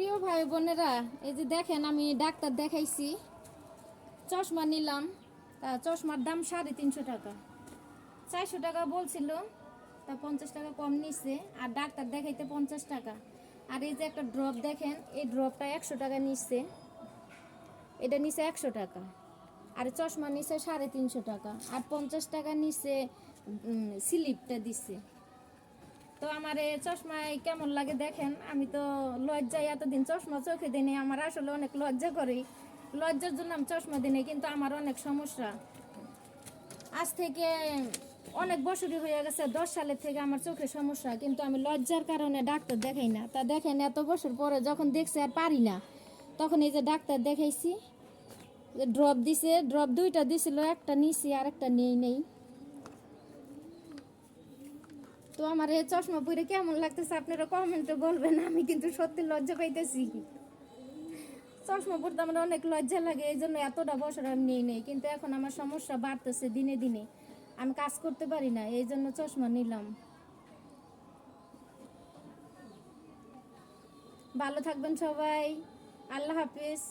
প্রিয় ভাই বোনেরা, এই যে দেখেন আমি ডাক্তার দেখাইছি। চশমা নিলাম। তা চশমার দাম সাড়ে তিনশো টাকা। চারশো টাকা বলছিল, তা পঞ্চাশ টাকা কম নিচ্ছে আর ডাক্তার দেখাইতে পঞ্চাশ টাকা। আর এই যে একটা ড্রপ দেখেন, এই ড্রপটা একশো টাকা নিচ্ছে এটা নিচে একশো টাকা। আর চশমা নিচে সাড়ে তিনশো টাকা। আর পঞ্চাশ টাকা নিচে স্লিপটা দিচ্ছে তো আমার চশমায় কেমন লাগে দেখেন? আমি তো লজ্জায় এতদিন চশমা চোখে দিনে আমার আসলে অনেক লজ্জা করি। লজ্জার জন্য আমি চশমা দিনে কিন্তু আমার অনেক সমস্যা। আজ থেকে অনেক বছরই হয়ে গেছে, দশ সালের থেকে আমার চোখের সমস্যা, কিন্তু আমি লজ্জার কারণে ডাক্তার দেখাই না। তা দেখেন, এত বছর পরে যখন দেখছি আর পারি না, তখন এই যে ডাক্তার দেখাইছি ড্রপ দিছে ড্রপ দুইটা দিছিল, একটা নিছি আর একটা নেই নেই। তো আমার এই চশমা পরে কেমন লাগতেছে আপনারা কমেন্টে বলবেন, আমি কিন্তু সত্যি লজ্জা পাইতেছি। চশমা পরতে আমার অনেক লজ্জা লাগে, এই জন্য এতটা বছর আমি নিই নেই, কিন্তু এখন আমার সমস্যা বাড়তেছে দিনে দিনে। আমি কাজ করতে পারি না, এই জন্য চশমা নিলাম। ভালো থাকবেন সবাই, আল্লাহ হাফিজ।